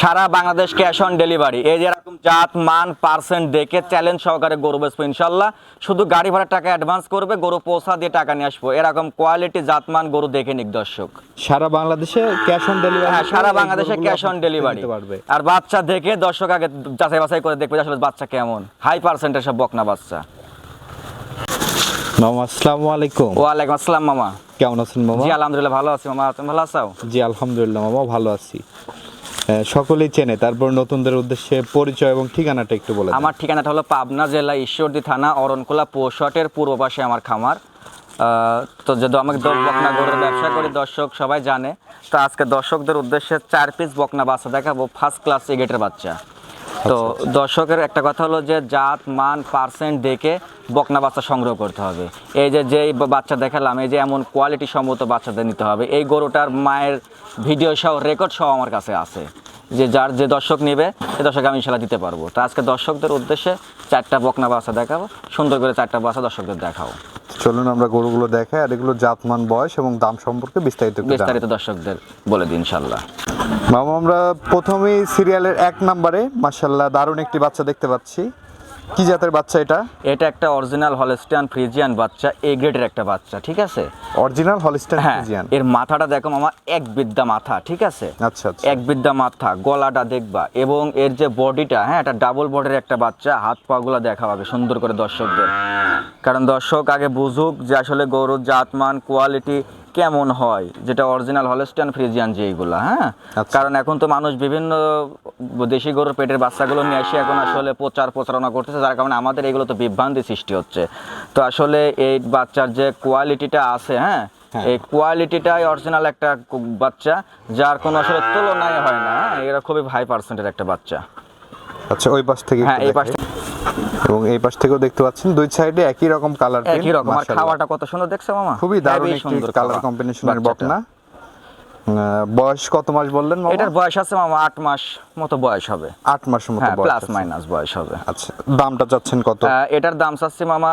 Sara Bangladesh cash on delivery এই যে এরকম জাত মান পার্সেন্ট দেখে চ্যালেঞ্জ সহকারে গরু বেচবো ইনশাল্লাহ শুধু গাড়ি ভাড়া টাকা অ্যাডভান্স করবে গরু পৌঁছা দিয়ে টাকা নিয়ে আসব। এরকম কোয়ালিটি জাতমান গরু দেখে নিক দর্শক। সারা বাংলাদেশে ক্যাশ অন ডেলিভারি হ্যাঁ সারা বাংলাদেশে ক্যাশ অন ডেলিভারি আর বাচ্চা দেখে দর্শক আগে যাচাই বাছাই করে দেখবে আসলে বাচ্চা কেমন। হাই পার্সেন্টের সব বকনা বাচ্চা। মামা আসসালামু আলাইকুম। ওয়ালাইকুম আসসালাম মামা। কেমন আছেন মামা? জি আলহামদুলিল্লাহ ভালো আছি মামা। তুমি ভালো আছো? জি আলহামদুলিল্লাহ মামা ভালো আছি। সকলেই চেনে। তারপর নতুনদের উদ্দেশ্যে পরিচয় এবং ঠিকানাটা একটু বলে আমার ঠিকানাটা হলো পাবনা জেলা ঈশ্বরদী থানা, অরণকুলা পৌষটের পূর্ব পাশে আমার খামার। তো যদি আমাকে দশ বকনা গরুর ব্যবসা করি, দর্শক সবাই জানে। তো আজকে দর্শকদের উদ্দেশ্যে চার পিস বকনা বাচ্চা দেখাবো। ফার্স্ট ক্লাস এগেটের বাচ্চা। তো দর্শকের একটা কথা হলো যে জাত, মান পার্সেন্ট দেখে বকনা বাচ্চা সংগ্রহ করতে হবে। এই যে যেই বাচ্চা দেখালাম, এই যে এমন কোয়ালিটি সম্মত বাচ্চাদের নিতে হবে। এই গরুটার মায়ের ভিডিও সহ রেকর্ড সহ আমার কাছে আছে। যে যার যে দর্শক নেবে, সে দর্শক আমি ইনশাল্লাহ দিতে পারব। তো আজকে দর্শকদের উদ্দেশ্যে চারটা বকনা বাচ্চা দেখাবো। সুন্দর করে চারটা বাচ্চা দর্শকদের দেখাবো। চলুন আমরা গরুগুলো দেখাই আর এগুলো জাতমান বয়স এবং দাম সম্পর্কে বিস্তারিত বিস্তারিত দর্শকদের বলে দিই ইনশাল্লাহ মামা আমরা প্রথমেই সিরিয়ালের এক নম্বরে মাসাল্লাহ দারুণ একটি বাচ্চা দেখতে পাচ্ছি। কি জাতের বাচ্চা এটা? এটা একটা অরিজিনাল হলস্টিয়ান ফ্রিজিয়ান বাচ্চা এ গ্রেডের একটা বাচ্চা ঠিক আছে? অরিজিনাল হলিস্টাইন হ্যাঁ ফ্রিজিয়ান এর মাথাটা দেখো মামা এক বিদ্যা মাথা ঠিক আছে? আচ্ছা আচ্ছা। এক বিদ্যা মাথা গলাটা দেখবা এবং এর যে বডিটা হ্যাঁ এটা ডাবল বডির একটা বাচ্চা হাত পা গুলা দেখা পাবে সুন্দর করে দর্শকদের। কারণ দর্শক আগে বুঝুক যে আসলে গরুর জাতমান কোয়ালিটি কেমন হয় যেটা অরিজিনাল হলস্টাইন ফ্রিজিয়ান যেইগুলা হ্যাঁ আচ্ছা। কারণ এখন তো মানুষ বিভিন্ন দেশি গরুর পেটের বাচ্চাগুলো নিয়ে এসে এখন আসলে প্রচার প্রচারণা করতেছে যার কারণে আমাদের এগুলো তো বিভ্রান্তি সৃষ্টি হচ্ছে তো আসলে এই বাচ্চার যে কোয়ালিটিটা আছে হ্যাঁ হ্যাঁ। এই কোয়ালিটিটাই অরিজিনাল একটা বাচ্চা যার কোনো আসলে তুলনায় হয় না হ্যাঁ? এরা খুবই হাই পার্সেন্টের একটা বাচ্চা আচ্ছা ওই পাশ থেকে হ্যাঁ এই পাশ। এবং এই পাশ থেকেও দেখতে পাচ্ছেন দুই সাইডে একই রকম কালার একই রকম আর খাওয়াটা কত সুন্দর দেখছ মামা? খুবই দারুণ সুন্দর কালার কম্বিনেশনের। বকনা। বয়স কত মাস বললেন মামা? এটার বয়স আছে মামা আট মাস মতো বয়স হবে। আট মাস মতো হ্যাঁ বয়স প্লাস মাইনাস বয়স হবে। আচ্ছা দামটা চাচ্ছেন কত? এটার দাম চাচ্ছি মামা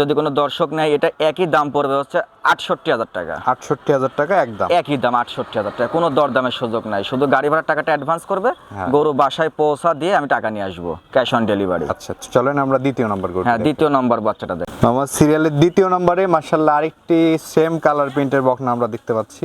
যদি কোনো দর্শক নেয় এটা একই দাম পড়বে হচ্ছে আটষট্টি হাজার টাকা। আটষট্টি হাজার টাকা একদম। একই দাম আটষট্টি হাজার টাকা। কোনো দরদামের সুযোগ নাই। শুধু গাড়ি ভাড়ার টাকাটা অ্যাডভান্স করবে হ্যাঁ। গরু বাসায় পৌঁছা দিয়ে আমি টাকা নিয়ে আসব ক্যাশ অন ডেলিভারি আচ্ছা চলেন আমরা দ্বিতীয় নম্বর করি হ্যাঁ দ্বিতীয় নম্বর বাচ্চাটা দেখ। আমার সিরিয়ালের দ্বিতীয় নম্বরে মার্শাল্লাহ আরেকটি সেম কালার প্রিন্টের বকনা আমরা দেখতে পাচ্ছি।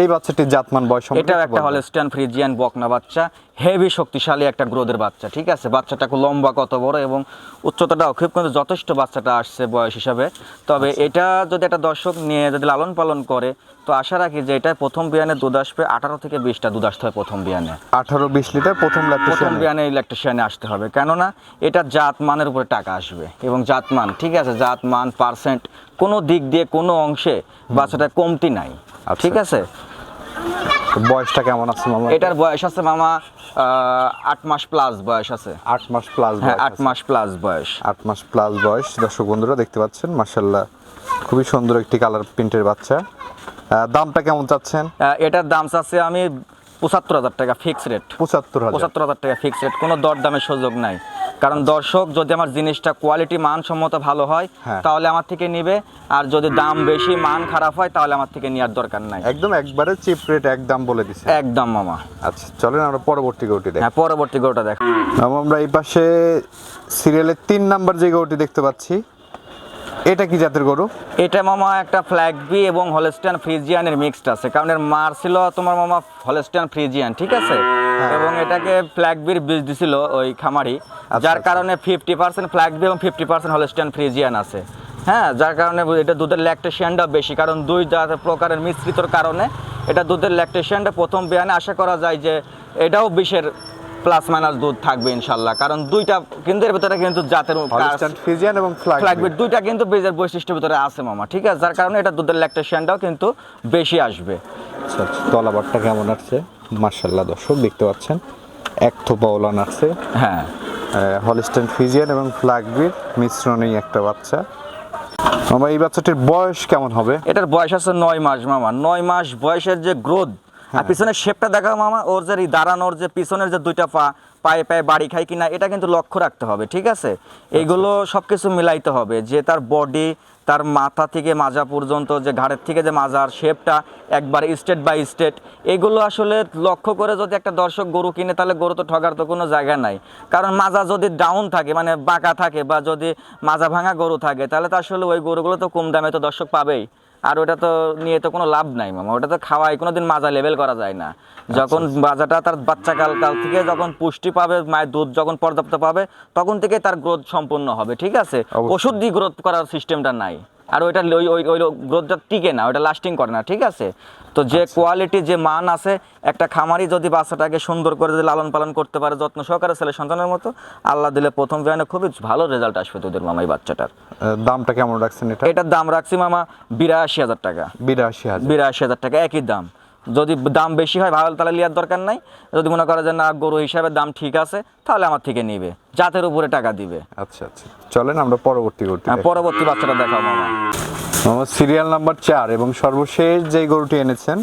এই বাচ্চাটির জাতমান বয়স এটাও একটা বলবেন? হলস্টিয়ান ফ্রিজিয়ান বকনা বাচ্চা হেভি শক্তিশালী একটা গ্রোদের বাচ্চা ঠিক আছে? বাচ্চাটা খুব লম্বা কত বড় এবং উচ্চতাটাও খুব কিন্তু যথেষ্ট বাচ্চাটা আসছে বয়স হিসাবে। তবে আচ্ছা। এটা যদি একটা দর্শক নিয়ে যদি লালন পালন করে তো আশা রাখি যে এটা প্রথম বিয়ানে দুধ আসবে আঠারো থেকে বিশটা দুধ আসতে হয় প্রথম বিয়ানে। আঠারো বিশ লিটার প্রথম প্রথম বিয়ানে ইলেকট্রিশিয়ানে আসতে হবে। কেননা এটা জাত মানের উপরে টাকা আসবে এবং জাত মান ঠিক আছে? জাত মান পার্সেন্ট কোনো দিক দিয়ে কোনো অংশে বাচ্চাটা কমতি নাই। ঠিক আছে? বয়সটা কেমন আছে মামা? এটার বয়স আছে মামা আট মাস প্লাস বয়স আছে। আট মাস প্লাস হ্যাঁ আট মাস প্লাস বয়স। আট মাস প্লাস বয়স। দর্শক বন্ধুরা দেখতে পাচ্ছেন মার্শাল্লাহ খুবই সুন্দর একটি কালার প্রিন্টের বাচ্চা। দামটা কেমন চাচ্ছেন? এটার দাম চাচ্ছে আমি পঁচাত্তর হাজার টাকা ফিক্স রেট পঁচাত্তর পঁচাত্তর হাজার টাকা ফিক্স রেট কোনো দরদামের সুযোগ নাই। কারণ দর্শক যদি আমার জিনিসটা কোয়ালিটি মানসম্মত ভালো হয় হ্যাঁ। তাহলে আমার থেকে নিবে। আর যদি দাম বেশি মান খারাপ হয় তাহলে আমার থেকে নেওয়ার দরকার নাই। একদম একবারে চিপ রেট একদম বলে দিছে। একদম মামা। আচ্ছা চলেন আমরা পরবর্তী গরুটি দেখি। হ্যাঁ পরবর্তী গরুটা দেখ। আমরা এই পাশে সিরিয়ালের তিন নাম্বার যে গরুটি দেখতে পাচ্ছি এটা কি জাতের গরু? এটা মামা একটা ফ্ল্যাগ বি এবং হলস্টিয়ান ফ্রিজিয়ানের মিক্সড আছে। কারণ এর মার ছিল তোমার মামা হলস্টিয়ান ফ্রিজিয়ান ঠিক আছে? এবং এটাকে ফ্ল্যাগ বির বীজ দিছিল ওই খামারি যার আচ্ছা। কারণে ফিফটি পার্সেন্ট ফ্ল্যাগ বি এবং ফিফটি পার্সেন্ট হলস্টিয়ান ফ্রিজিয়ান আছে। হ্যাঁ যার কারণে এটা দুধের ল্যাকটেশিয়ানটা বেশি কারণ দুই প্রকারের মিশ্রিতর কারণে এটা দুধের ল্যাকটেশিয়ানটা প্রথম বিয়ানে আশা করা যায় যে এটাও বিশের প্লাস মাইনাস দুধ থাকবে ইনশাল্লাহ। কারণ দুইটা কিন্তু এর ভিতরে কিন্তু জাতের হলিস্টান ফ্রিজিয়ান এবং ফ্ল্যাগ ফ্ল্যাগবিট দুইটা কিন্তু বীজের বৈশিষ্ট্যের ভিতরে আছে মামা ঠিক আছে? যার কারণে এটা দুধের ল্যাকটেশনটাও কিন্তু বেশি আসবে। আচ্ছা আচ্ছা। তলাবারটা কেমন আছে মার্শাল্লাহ দর্শক দেখতে পাচ্ছেন এক থোপা ওলান আছে। হ্যাঁ। হলিস্টেন ফিজিয়ান এবং ফ্লাগবির মিশ্রণেই একটা বাচ্চা। মামা এই বাচ্চাটির বয়স কেমন হবে? এটার বয়স আছে নয় মাস মামা। নয় মাস বয়সের যে গ্রোথ আর পিছনের শেপটা দেখা মামা। ওর যে দাঁড়ানোর যে পিছনের যে দুইটা পা পায়ে পায়ে বাড়ি খায় কিনা এটা কিন্তু লক্ষ্য রাখতে হবে ঠিক আছে? এইগুলো সবকিছু মিলাইতে হবে যে তার বডি তার মাথা থেকে মাজা পর্যন্ত যে ঘাড়ের থেকে যে মাজার শেপটা একবার স্টেট বাই স্টেট এগুলো আসলে লক্ষ্য করে যদি একটা দর্শক গরু কিনে তাহলে গরু তো ঠগার তো কোনো জায়গা নাই। কারণ মাজা যদি ডাউন থাকে মানে বাঁকা থাকে বা যদি মাজা ভাঙা গরু থাকে তাহলে তো আসলে ওই গরুগুলো তো কম দামে তো দর্শক পাবেই। আর ওটা তো নিয়ে তো কোনো লাভ নাই মামা। ওটা তো খাওয়াই কোনো দিন মাজা লেভেল করা যায় না। যখন বাজাটা তার বাচ্চা কাল কাল থেকে যখন পুষ্টি পাবে মায়ের দুধ যখন পর্যাপ্ত পাবে তখন থেকে তার গ্রোথ সম্পূর্ণ হবে ঠিক আছে? ওষুধ দিয়ে গ্রোথ করার সিস্টেমটা নাই। আর ওইটা ওই ওই ওই গ্রোথটা টিকে না ওইটা লাস্টিং করে না ঠিক আছে? তো যে কোয়ালিটি যে মান আছে একটা খামারি যদি বাচ্চাটাকে সুন্দর করে যদি লালন পালন করতে পারে যত্ন সহকারে ছেলে সন্তানের মতো আল্লাহ দিলে প্রথম জয়নে খুবই ভালো রেজাল্ট আসবে তোদের মামা এই বাচ্চাটার দামটা কেমন রাখছেন এটা? এটার দাম রাখছি মামা বিরাশি হাজার টাকা। বিরাশি হাজার। বিরাশি হাজার টাকা একই দাম। যদি দাম বেশি হয় ভালো তাহলে লিয়ার দরকার নাই। যদি মনে করে যে না গরু হিসাবে দাম ঠিক আছে তাহলে আমার থেকে নিবে। জাতের উপরে টাকা দিবে। আচ্ছা আচ্ছা। চলেন আমরা পরবর্তী গরুটি আর পরবর্তী বাচ্চাটা দেখাও মামা। মামা সিরিয়াল নাম্বার চার এবং সর্বশেষ যেই গরুটি এনেছেন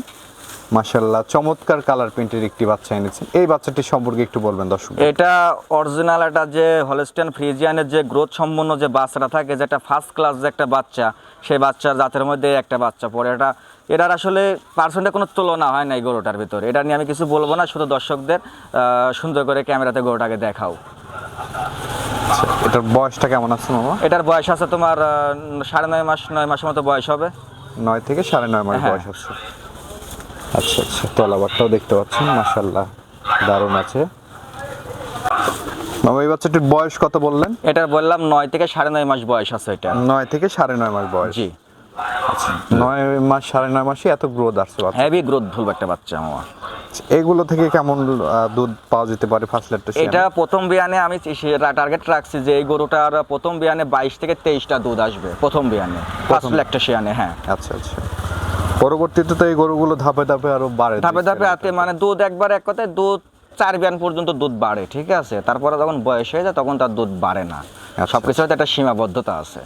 মাশাল্লাহ চমৎকার কালার প্রিন্টের একটি বাচ্চা এনেছেন। এই বাচ্চাটি সম্পর্কে একটু বলবেন দর্শক। এটা অরিজিনাল একটা যে হলস্টেন ফ্রিজিয়ানের যে গ্রোথ সম্পন্ন যে বাচ্চাটা থাকে যেটা ফার্স্ট ক্লাস যে একটা বাচ্চা সেই বাচ্চার জাতের মধ্যে একটা বাচ্চা পড়ে। এটা এটার আসলে পার্সেন্টে কোনো তুলনা হয় না এই গরুটার ভিতরে। এটা নিয়ে আমি কিছু বলব না শুধু দর্শকদের সুন্দর করে ক্যামেরাতে গরুটাকে দেখাও। এটার বয়সটা কেমন আছে মামা? এটার বয়স আছে তোমার সাড়ে নয় মাস নয় মাসের মতো বয়স হবে। নয় থেকে সাড়ে নয় মাস হ্যাঁ। বয়স আছে। আচ্ছা আচ্ছা তলাবারটাও দেখতে পাচ্ছেন মাশাল্লাহ দারুণ আছে। মামা এই বাচ্চাটির বয়স কত বললেন? এটা বললাম নয় থেকে সাড়ে নয় মাস বয়স আছে এটা। নয় থেকে সাড়ে নয় মাস বয়স। জি। নয় মাস সাড়ে নয় মাসে এত গ্রোথ আসছে বাচ্চা হেভি গ্রোথ একটা বাচ্চা আমার। এগুলো থেকে কেমন দুধ পাওয়া যেতে পারে ফার্স্ট এটা প্রথম বিয়ানে আমি টার্গেট রাখছি যে এই গরুটার প্রথম বিয়ানে বাইশ থেকে তেইশটা দুধ আসবে প্রথম বিয়ানে ফার্স্ট ল্যাকটেশিয়ানে হ্যাঁ। আচ্ছা আচ্ছা। পরবর্তীতে তো এই গরুগুলো ধাপে ধাপে আরও বাড়ে ধাপে ধাপে আতে মানে দুধ একবার এক কথায় দুধ চার বিয়ান পর্যন্ত দুধ বাড়ে ঠিক আছে? তারপরে যখন বয়স হয়ে যায় তখন তার দুধ বাড়ে না। আচ্ছা। সব কিছু একটা সীমাবদ্ধতা আছে।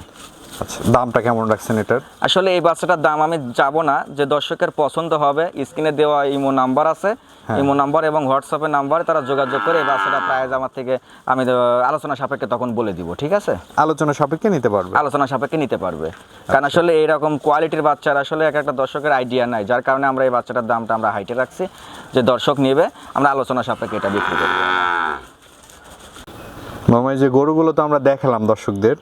আচ্ছা দামটা কেমন রাখছেন এটার? আসলে এই বাচ্চাটার দাম আমি যাব না যে দর্শকের পছন্দ হবে স্ক্রিনে দেওয়া ইমো নাম্বার আছে হ্যাঁ। ইমো নাম্বার এবং হোয়াটসঅ্যাপের নাম্বার তারা যোগাযোগ করে এই বাচ্চাটা প্রাইস আমার থেকে আমি আলোচনা সাপেক্ষে তখন বলে দিব ঠিক আছে? আলোচনা সাপেক্ষে নিতে পারবে। আলোচনা সাপেক্ষে নিতে পারবে। কারণ আসলে এইরকম কোয়ালিটির বাচ্চার আসলে এক একটা দর্শকের আইডিয়া নাই যার কারণে আমরা এই বাচ্চাটার দামটা আমরা হাইটে রাখছি যে দর্শক নেবে আমরা আলোচনা সাপেক্ষে এটা বিক্রি করব। মামা যে গরুগুলো তো আমরা দেখালাম দর্শকদের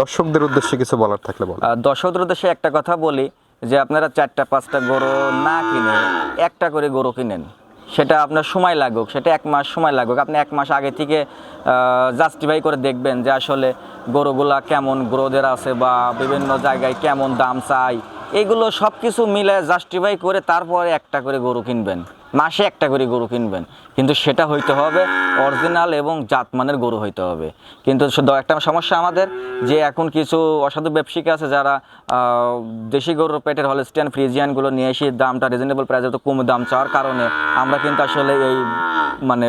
দর্শকদের উদ্দেশ্যে কিছু বলার থাকলে বলো। দর্শকদের উদ্দেশ্যে একটা কথা বলি যে আপনারা চারটা, পাঁচটা গরু না কিনে একটা করে গরু কিনেন। সেটা আপনার সময় লাগুক, সেটা এক মাস সময় লাগুক। আপনি এক মাস আগে থেকে জাস্টিফাই করে দেখবেন যে আসলে গরুগুলা কেমন গ্রোদের আছে বা বিভিন্ন জায়গায় কেমন দাম চাই। এগুলো সব কিছু মিলে জাস্টিফাই করে তারপরে একটা করে গরু কিনবেন। মাসে একটা করে গরু কিনবেন। কিন্তু সেটা হইতে হবে অরিজিনাল এবং জাতমানের গরু হইতে হবে। কিন্তু একটা সমস্যা আমাদের যে এখন কিছু অসাধু ব্যবসায়িক আছে যারা দেশি গরুর পেটের হলস্টিয়ান ফ্রিজিয়ানগুলো নিয়ে এসে দামটা রিজনেবল প্রাইসে তো কম দাম চাওয়ার কারণে আমরা কিন্তু আসলে এই মানে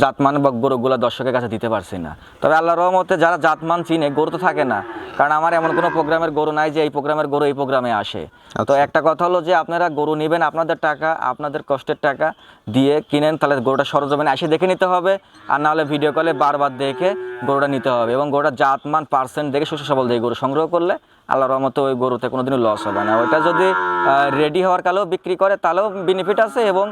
জাতমান বা গরুগুলো দর্শকের কাছে দিতে পারছি না। তবে আল্লাহ রহমতে যারা জাতমান চিনে গরু তো থাকে না। কারণ আমার এমন কোনো প্রোগ্রামের গরু নাই যে এই প্রোগ্রামের গরু এই প্রোগ্রামে আসে। তো একটা কথা হলো যে আপনারা গরু নেবেন আপনাদের টাকা আপনাদের কষ্টের টাকা দিয়ে কিনেন তাহলে গরুটা সরজমিনে এসে দেখে নিতে হবে। আর না হলে ভিডিও কলে বারবার দেখে গরুটা নিতে হবে। এবং গরুটা জাতমান পার্সেন্ট দেখে সুস্থ সবল দিয়ে গরু সংগ্রহ করলে আল্লাহ রহমতে ওই গরুতে কোনোদিনও লস হবে না। ওইটা যদি রেডি হওয়ার কালেও বিক্রি করে তাহলেও বেনিফিট আছে এবং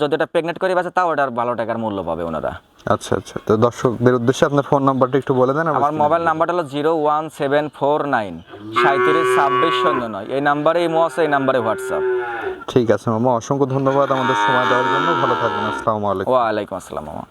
যদি এটা প্রেগনেন্ট করে বাঁচে তাও ওটার ভালো টাকার মূল্য পাবে ওনারা। আচ্ছা আচ্ছা। তো দর্শকদের উদ্দেশ্যে আপনার ফোন নাম্বারটা একটু বলে দেন আমার মোবাইল নাম্বারটা হলো zero one seven four nine সাঁত্রিশ ছাব্বিশ শূন্য নয়। এই নাম্বারে ইমো আছে এই নাম্বারে হোয়াটসঅ্যাপ ঠিক আছে মামা অসংখ্য ধন্যবাদ আমাদের সময় দেওয়ার জন্য। ভালো থাকবেন আসসালামু আলাইকুম। ওয়ালাইকুম আসসালাম মামা।